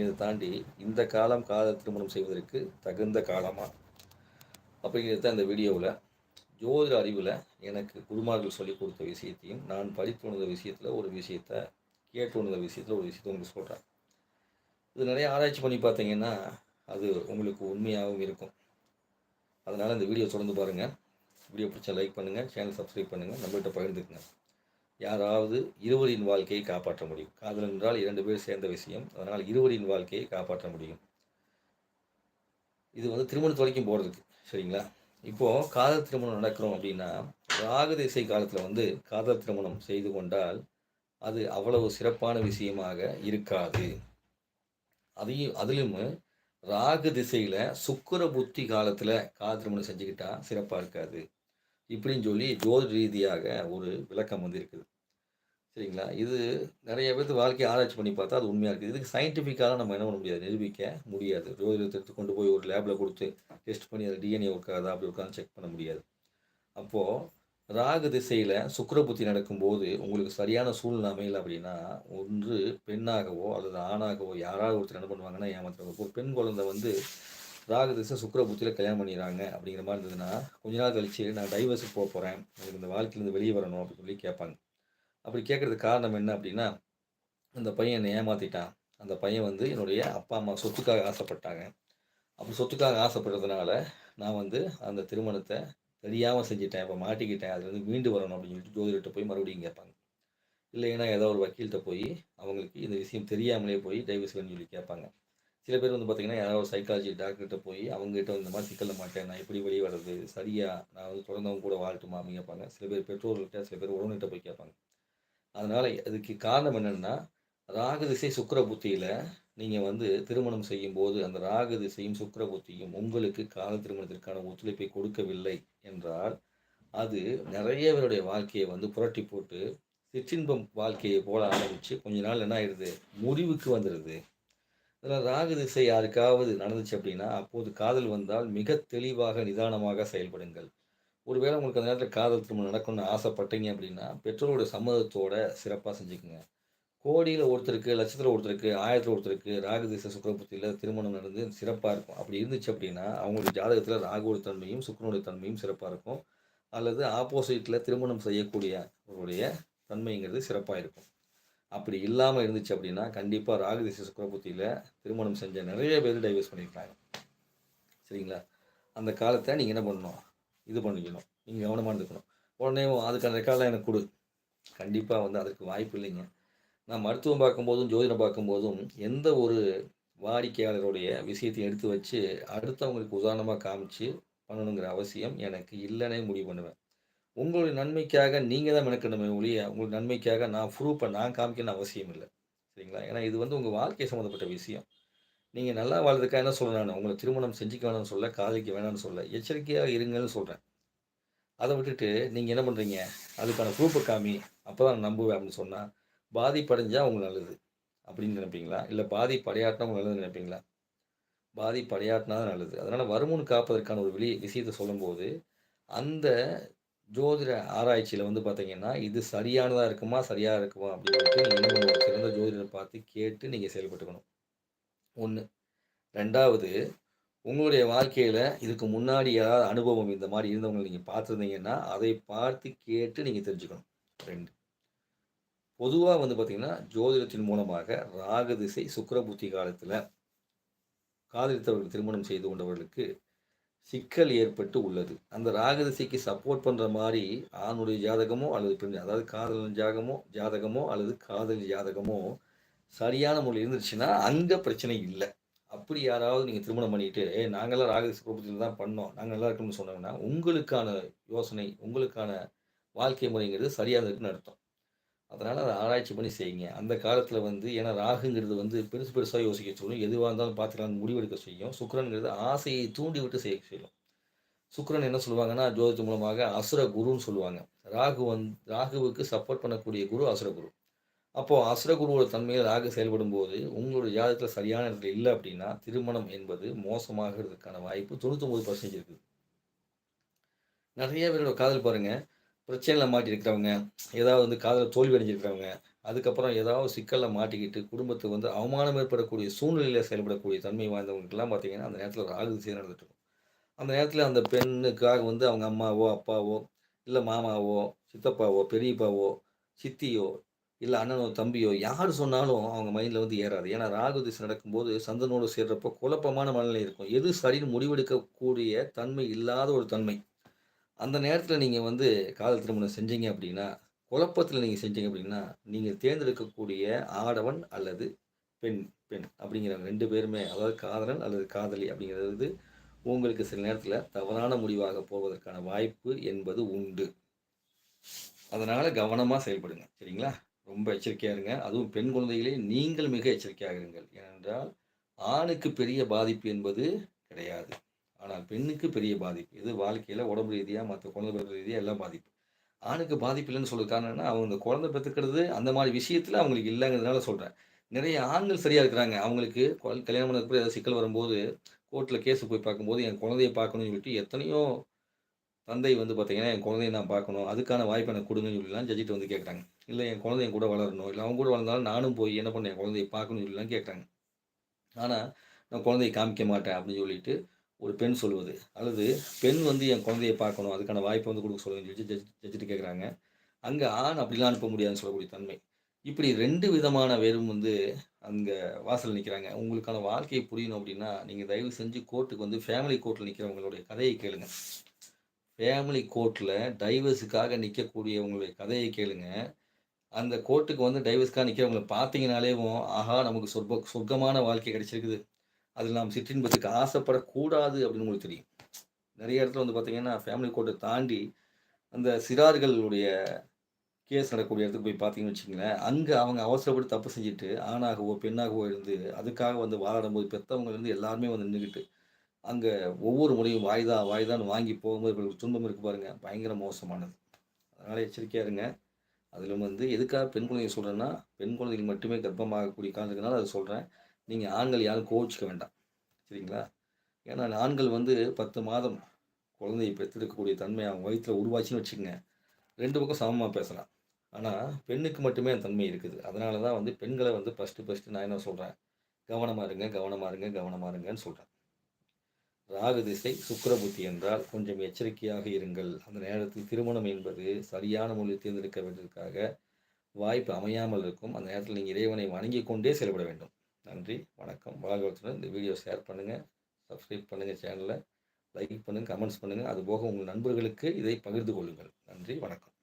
இதை தாண்டி இந்த காலம் காதல் திருமணம் செய்வதற்கு தகுந்த காலமா? அப்படிங்கிறது தான் இந்த வீடியோவில். ஜோதிட அறிவில் எனக்கு குருமார்கள் சொல்லிக் கொடுத்த விஷயத்தையும் நான் படித்து உணர்ந்த விஷயத்தில் ஒரு விஷயத்த கேட்டு உணர்ந்த விஷயத்தில் ஒரு விஷயத்தை உங்களுக்கு சொல்கிறேன் இது நிறைய ஆராய்ச்சி பண்ணி பார்த்தீங்கன்னா அது உங்களுக்கு உண்மையாகவும் இருக்கும். அதனால் இந்த வீடியோ தொடர்ந்து பாருங்கள் வீடியோ பிடிச்சா லைக் பண்ணுங்கள் சேனல் சப்ஸ்கிரைப் பண்ணுங்கள் நம்மள்கிட்ட பகிர்ந்துக்குங்க. யாராவது இருவரின் வாழ்க்கையை காப்பாற்ற முடியும். காதல் என்றால் இரண்டு பேர் சேர்ந்த விஷயம். அதனால் இருவரின் வாழ்க்கையை காப்பாற்ற முடியும். இது வந்து திருமணத்து வரைக்கும் போகிறதுக்கு சரிங்களா? இப்போது காதல் திருமணம் நடக்கிறோம் அப்படின்னா ராகு திசை காலத்தில் வந்து காதல் திருமணம் செய்து கொண்டால் அது அவ்வளவு சிறப்பான விஷயமாக இருக்காது. அதையும் அதிலும் ராகு திசையில் சுக்கர புத்தி காலத்தில் காதல் திருமணம் செஞ்சுக்கிட்டால் சிறப்பாக இருக்காது. இப்படின்னு சொல்லி ஜோதி ரீதியாக ஒரு விளக்கம் வந்து இருக்குது. சரிங்களா? இது நிறைய பேர்த்து வாழ்க்கையை ஆராய்ச்சி பண்ணி பார்த்தா அது உண்மையாக இருக்குது. இதுக்கு சயின்டிஃபிக்காக நம்ம என்ன பண்ண முடியாது? நிரூபிக்க முடியாது. ஜோதிடத்தை எடுத்து கொண்டு போய் ஒரு லேபில் கொடுத்து டெஸ்ட் பண்ணி அது டிஎன்ஏ ஒர்க்காதா அப்படி உட்காந்து செக் பண்ண முடியாது. அப்போது ராகு திசையில் சுக்கரபுத்தி நடக்கும்போது உங்களுக்கு சரியான சூழ்நிலை அமையல அப்படின்னா ஒன்று பெண்ணாகவோ அல்லது ஆணாகவோ யாராவது ஒருத்தர் என்ன பண்ணுவாங்கன்னா ஏமாத்துறாங்க. ஒரு பெண் குழந்தை வந்து ராகு திசை சுக்கர புத்தியில் கல்யாணம் பண்ணிடுறாங்க அப்படிங்கிற மாதிரி இருந்ததுன்னா கொஞ்ச நாள் கழிச்சு நான் டைவர்ஸுக்கு போக போகிறேன் எனக்கு இந்த வாழ்க்கையிலேருந்து வெளியே வரணும் அப்படின்னு சொல்லி கேட்பாங்க. அப்படி கேட்குறதுக்கு காரணம் என்ன அப்படின்னா அந்த பையன் என்னை ஏமாற்றிட்டான் அந்த பையன் வந்து என்னுடைய அப்பா அம்மா சொத்துக்காக ஆசைப்பட்டாங்க. அப்படி சொத்துக்காக ஆசைப்படுறதுனால நான் வந்து அந்த திருமணத்தை தெரியாமல் செஞ்சுட்டேன். இப்போ மாட்டிக்கிட்டேன். அதுலேருந்து மீண்டு வரணும் அப்படின்னு சொல்லிட்டு ஜோதிடத்தை போய் மறுபடியும் கேட்பாங்க. இல்லைன்னா ஏதோ ஒரு வக்கீல்கிட்ட போய் அவங்களுக்கு இந்த விஷயம் தெரியாமலே போய் டைவர்ஸ் வேணும்னு சொல்லி கேட்பாங்க. சில பேர் வந்து பார்த்திங்கன்னா யாராவது ஒரு சைக்காலஜி டாக்டர்கிட்ட போய் அவங்ககிட்ட இந்த மாதிரி சிக்கல மாட்டேன். நான் எப்படி வெளியே வர்றது? சரியா? நான் வந்து தொடர்ந்தவங்க கூட வாழ்த்துமா அப்படின்னு கேட்பாங்க சில பேர் பெற்றோர்கள்ட்ட சில பேர் உறவினர்கிட்ட போய் கேட்பாங்க. அதனால் அதுக்கு காரணம் என்னென்னா ராகு திசை சுக்கர புத்தியில் நீங்கள் வந்து திருமணம் செய்யும் போது அந்த ராகு திசையும் சுக்கர புத்தியும் உங்களுக்கு கால திருமணத்திற்கான ஒத்துழைப்பை கொடுக்கவில்லை என்றால் அது நிறைய பேருடைய வாழ்க்கையை வந்து புரட்டி போட்டு சிற்றின்பம் வாழ்க்கையை போல ஆரம்பித்து கொஞ்ச நாள் என்ன ஆயிடுது? முடிவுக்கு வந்துடுது. இதில் ராகு திசை யாருக்காவது நடந்துச்சு அப்படின்னா அப்போது காதல் வந்தால் மிக தெளிவாக நிதானமாக செயல்படுங்கள். ஒருவேளை உங்களுக்கு அந்த நேரத்தில் காதல் திருமணம் நடக்கணும்னு ஆசைப்பட்டீங்க அப்படின்னா பெற்றோரோட சம்மதத்தோட சிறப்பாக செஞ்சுக்குங்க. கோடியில் ஒருத்தருக்கு லட்சத்தில் ஒருத்தருக்கு ஆயிரத்தில் ஒருத்தருக்கு ராகு திசை சுக்கரபுத்தியில் திருமணம் நடந்து சிறப்பாக இருக்கும். அப்படி இருந்துச்சு அப்படின்னா அவங்களுடைய ஜாதகத்தில் ராகுடைய தன்மையும் சுக்கரனுடைய தன்மையும் சிறப்பாக இருக்கும். அல்லது ஆப்போசிட்டில் திருமணம் செய்யக்கூடிய தன்மைங்கிறது சிறப்பாக இருக்கும். அப்படி இல்லாமல் இருந்துச்சு அப்படின்னா கண்டிப்பாக ராகுதிசை சுக்கரபுத்தியில் திருமணம் செஞ்ச நிறைய பேர் டைவர்ஸ் பண்ணியிருக்காங்க சரிங்களா? அந்த காலத்தை நீங்கள் என்ன பண்ணணும்? இது பண்ணிக்கணும். நீங்கள் கவனமாக இருந்துக்கணும். உடனே அதுக்கான ரெக்கார்டெலாம் எனக்கு கொடு. கண்டிப்பாக வந்து அதுக்கு வாய்ப்பு இல்லைங்க. நான் மருத்துவம் பார்க்கும்போதும் ஜோதிடம் பார்க்கும்போதும் எந்த ஒரு வாடிக்கையாளருடைய விஷயத்தை எடுத்து வச்சு அடுத்தவங்களுக்கு உதாரணமாக காமிச்சு பண்ணணுங்கிற அவசியம் எனக்கு இல்லைன்னே முடிவு பண்ணுவேன். உங்களுடைய நன்மைக்காக நீங்கள் தான் மெனக்கணுமே ஒழிய உங்களுடைய நன்மைக்காக நான் ப்ரூஃபை நான் காமிக்கணும்னு அவசியம் இல்லை. சரிங்களா? ஏன்னா இது வந்து உங்கள் வாழ்க்கை சம்மந்தப்பட்ட விஷயம். நீங்கள் நல்லா வாழ்றதுக்காக என்ன சொல்கிறேன் நான்? உங்களை திருமணம் செஞ்சுக்க வேணாம்னு சொல்ல காதலிக்க வேணாம்னு சொல்ல எச்சரிக்கையாக இருங்கன்னு சொல்கிறேன் அதை விட்டுட்டு நீங்கள் என்ன பண்ணுறீங்க அதுக்கான ப்ரூஃபை காமி அப்போ தான் நம்புவேன் அப்படின்னு சொன்னால் பாதிப்படைஞ்சால் உங்களுக்கு நல்லது. அப்படின்னு நினைப்பீங்களா? இல்லை பாதிப்படையாட்டினா உங்களுக்கு நல்லது நினைப்பீங்களா? பாதிப்படையாட்டினா தான் நல்லது. அதனால் வருமுன் காப்பதற்கான ஒரு வெளி விஷயத்தை சொல்லும்போது அந்த ஜோதிட ஆராய்ச்சியில் வந்து பார்த்தீங்கன்னா இது சரியானதாக இருக்குமா சரியாக இருக்குமா அப்படின்ட்டு நீங்கள் சிறந்த ஜோதிடரை பார்த்து கேட்டு நீங்கள் செயல்பட்டுக்கணும். ஒன்று ரெண்டாவது உங்களுடைய வாழ்க்கையில் இதுக்கு முன்னாடி ஏதாவது அனுபவம் இந்த மாதிரி இருந்தவங்களை நீங்கள் பார்த்துருந்தீங்கன்னா அதை பார்த்து கேட்டு நீங்கள் தெரிஞ்சுக்கணும். ரெண்டு. பொதுவாக வந்து பார்த்திங்கன்னா ஜோதிடத்தின் மூலமாக ராக திசை சுக்கரபுத்தி காலத்தில் காதலித்தவர்கள் திருமணம் செய்து கொண்டவர்களுக்கு சிக்கல் ஏற்பட்டு உள்ளது. அந்த ராகதிசைக்கு சப்போர்ட் பண்ணுற மாதிரி ஆணுடைய ஜாதகமோ அல்லது பெண் அதாவது காதலன் ஜாதகமோ ஜாதகமோ அல்லது காதல் ஜாதகமோ சரியான முறையில் இருந்துச்சுன்னா அங்கே பிரச்சனை இல்லை. அப்படி யாராவது நீங்கள் திருமணம் பண்ணிட்டு ஏ நாங்களாம் ராகதிசை குடும்பத்தில் தான் பண்ணோம் நாங்கள் நல்லா இருக்கணும்னு சொன்னாங்கன்னா உங்களுக்கான யோசனை உங்களுக்கான வாழ்க்கை முறைங்கிறது சரியாக இருக்குன்னு அர்த்தம். அதனால் அதை ஆராய்ச்சி பண்ணி செய்யுங்க. அந்த காலத்தில் வந்து ஏன்னா ராகுங்கிறது வந்து பெருசு பெருசாக யோசிக்க சொல்லும். எதுவாக இருந்தாலும் பார்த்துக்கலாம் முடிவெடுக்க செய்யும். சுக்கரனுங்கிறது ஆசையை தூண்டி விட்டு செய்ய செய்யும். சுக்கரன் என்ன சொல்லுவாங்கன்னா ஜோதித்து மூலமாக அசுர குருன்னு சொல்லுவாங்க. ராகு வந் ராகுவுக்கு சப்போர்ட் பண்ணக்கூடிய குரு அசுர குரு. அப்போது அசுர குருவோட தன்மையில் ராகு செயல்படும் போது உங்களோட ஜாதகத்தில் சரியான இடத்துல இல்லை அப்படின்னா திருமணம் என்பது மோசமாகிறதுக்கான வாய்ப்பு தொண்ணூத்தொம்பது பர்சன்டேஜ் இருக்குது. நிறைய பேரோட காதல் பாருங்கள் பிரச்சனையில் மாட்டியிருக்கிறவங்க ஏதாவது வந்து காதல் தோல்வி அடைஞ்சிருக்கிறவங்க அதுக்கப்புறம் ஏதாவது சிக்கலில் மாட்டிக்கிட்டு குடும்பத்துக்கு வந்து அவமானம் ஏற்படக்கூடிய சூழ்நிலையில் செயல்படக்கூடிய தன்மை வாய்ந்தவங்களுக்கெல்லாம் பார்த்தீங்கன்னா அந்த நேரத்தில் ராகு திசை நடந்துட்டுருக்கும் அந்த நேரத்தில் அந்த பெண்ணுக்காக வந்து அவங்க அம்மாவோ அப்பாவோ இல்லை மாமாவோ சித்தப்பாவோ பெரியப்பாவோ சித்தியோ இல்லை அண்ணனோ தம்பியோ யார் சொன்னாலும் அவங்க மைண்டில் வந்து ஏறாது. ஏன்னா ராகு திசை நடக்கும்போது சந்தனோடு சேர்றப்போ குழப்பமான மனநிலை இருக்கும். எது சரின்னு முடிவெடுக்கக்கூடிய தன்மை இல்லாத ஒரு தன்மை. அந்த நேரத்தில் நீங்கள் வந்து காதல் திருமணம் செஞ்சீங்க அப்படின்னா குழப்பத்தில் நீங்கள் செஞ்சீங்க அப்படின்னா நீங்கள் தேர்ந்தெடுக்கக்கூடிய ஆடவன் அல்லது பெண் பெண் அப்படிங்கிற ரெண்டு பேருமே அதாவது காதலன் அல்லது காதலி அப்படிங்கிறது உங்களுக்கு சில நேரத்தில் தவறான முடிவாக போவதற்கான வாய்ப்பு என்பது உண்டு. அதனால் கவனமாக செயல்படுங்க சரிங்களா? ரொம்ப எச்சரிக்கையாக இருங்க. அதுவும் பெண் குழந்தைகளே நீங்கள் மிக எச்சரிக்கையாக இருங்கள். ஏனென்றால் ஆணுக்கு பெரிய பாதிப்பு என்பது கிடையாது. ஆனால் பெண்ணுக்கு பெரிய பாதிப்பு. இது வாழ்க்கையில் உடம்பு ரீதியாக மற்ற குழந்தை பிறப்பு ரீதியாக எல்லாம் பாதிப்பு. ஆணுக்கு பாதிப்பு இல்லைன்னு சொல்ல காரணம் அவங்க இந்த குழந்தை பெற்றுக்கிறது அந்த மாதிரி விஷயத்தில் அவங்களுக்கு இல்லைங்கிறதுனால சொல்கிறேன் நிறைய ஆண்கள் சரியாக இருக்கிறாங்க. அவங்களுக்கு கல்யாணம் பண்ணதுக்கு ஏதாவது சிக்கல் வரும்போது கோர்ட்டில் கேஸ் போய் பார்க்கும்போது என் குழந்தைய பார்க்கணும்னு சொல்லிட்டு எத்தனையோ தந்தை வந்து பார்த்தீங்கன்னா என் குழந்தைய நான் பார்க்கணும். அதுக்கான வாய்ப்பு எனக்கு கொடுங்கன்னு சொல்லலாம் ஜட்ஜிட்டு வந்து கேட்குறாங்க. இல்லை என் குழந்தை என் கூட வளரணும். இல்லை அவங்க கூட வளர்ந்தாலும் நானும் போய் என்ன பண்ண என் குழந்தைய பார்க்கணும்னு சொல்லலாம் கேட்குறாங்க. ஆனால் நான் குழந்தையை காமிக்க மாட்டேன் அப்படின்னு சொல்லிட்டு ஒரு பெண் சொல்வது அல்லது பெண் வந்து என் குழந்தைய பார்க்கணும் அதுக்கான வாய்ப்பை வந்து கொடுக்க சொல்லுங்கன்னு சொல்லி ஜட்ஜ் ஜட்ஜிட்டு கேட்குறாங்க அங்கே ஆண் அப்படிலாம் அனுப்ப முடியாதுன்னு சொல்லக்கூடிய தன்மை. இப்படி ரெண்டு விதமான வேறும் வந்து அங்கே வாசல் நிற்கிறாங்க உங்களுக்கான வாழ்க்கையை புரியணும் அப்படின்னா நீங்கள் தயவு செஞ்சு கோர்ட்டுக்கு வந்து ஃபேமிலி கோர்ட்டில் நிற்கிறவங்களுடைய கதையை கேளுங்க. ஃபேமிலி கோர்ட்டில் டைவர்ஸுக்காக நிற்கக்கூடியவங்களுடைய கதையை கேளுங்க. அந்த கோர்ட்டுக்கு வந்து டைவர்ஸ்க்காக நிற்கிறவங்களை பார்த்தீங்கனாலேவும் ஆஹா நமக்கு சொர்க்க சொர்க்கமான வாழ்க்கை கிடைச்சிருக்குது. அதில் நாம் சிற்றின்பத்துக்கு ஆசைப்படக்கூடாது அப்படின்னு உங்களுக்கு தெரியும். நிறைய இடத்துல வந்து பார்த்தீங்கன்னா ஃபேமிலி கோர்ட்டை தாண்டி அந்த சிறார்களுடைய கேஸ் நடக்கக்கூடிய இடத்துக்கு போய் பார்த்தீங்கன்னு வச்சுங்களேன் அங்கே அவங்க அவசரப்பட்டு தப்பு செஞ்சுட்டு ஆணாகவோ பெண்ணாகவோ இருந்து அதுக்காக வந்து வாழாடும்போது பெற்றவங்க இருந்து எல்லாருமே வந்து நின்றுக்கிட்டு அங்கே ஒவ்வொரு முறையும் வாய்தா வாய்தான்னு வாங்கி போகும்போது இவர்களுக்கு துன்பம் இருக்கு பாருங்கள் பயங்கர மோசமானது. அதனால் எச்சரிக்கையாக இருங்க. அதிலும் வந்து எதுக்காக பெண் குழந்தைங்க சொல்கிறேன்னா பெண் குழந்தைகள் மட்டுமே கர்ப்பமாகக்கூடிய காலம் அதை சொல்கிறேன் நீங்கள் ஆண்கள் யாரும் கோவிச்சுக்க வேண்டாம். சரிங்களா? ஏன்னா ஆண்கள் வந்து பத்து மாதம் குழந்தையை பெற்றெடுக்கக்கூடிய தன்மை அவங்க வயிற்றில் உருவாச்சுன்னு வச்சுக்கோங்க. ரெண்டு பக்கம் சமமாக பேசலாம். ஆனால் பெண்ணுக்கு மட்டுமே அந்த தன்மை இருக்குது. அதனால தான் வந்து பெண்களை வந்து ஃபஸ்ட்டு ஃபஸ்ட்டு நான் என்ன சொல்கிறேன் கவனமாக இருங்க கவனமாக இருங்க கவனமாக இருங்கன்னு சொல்கிறேன் ராகு திசை சுக்கிர புத்தி என்றால் கொஞ்சம் எச்சரிக்கையாக இருங்கள். அந்த நேரத்தில் திருமணம் என்பது சரியான மொழியை தேர்ந்தெடுக்க வேண்டியதற்காக வாய்ப்பு அமையாமல் இருக்கும். அந்த நேரத்தில் நீங்கள் இறைவனை வணங்கிக் கொண்டே செயல்பட வேண்டும். நன்றி வணக்கம். வாழ்வத்துடன் இந்த வீடியோ ஷேர் பண்ணுங்கள் சப்ஸ்கிரைப் பண்ணுங்கள் சேனலை லைக் பண்ணுங்கள் கமெண்ட்ஸ் பண்ணுங்கள் அதுபோக உங்கள் நண்பர்களுக்கு இதை பகிர்ந்து கொள்ளுங்கள். நன்றி வணக்கம்.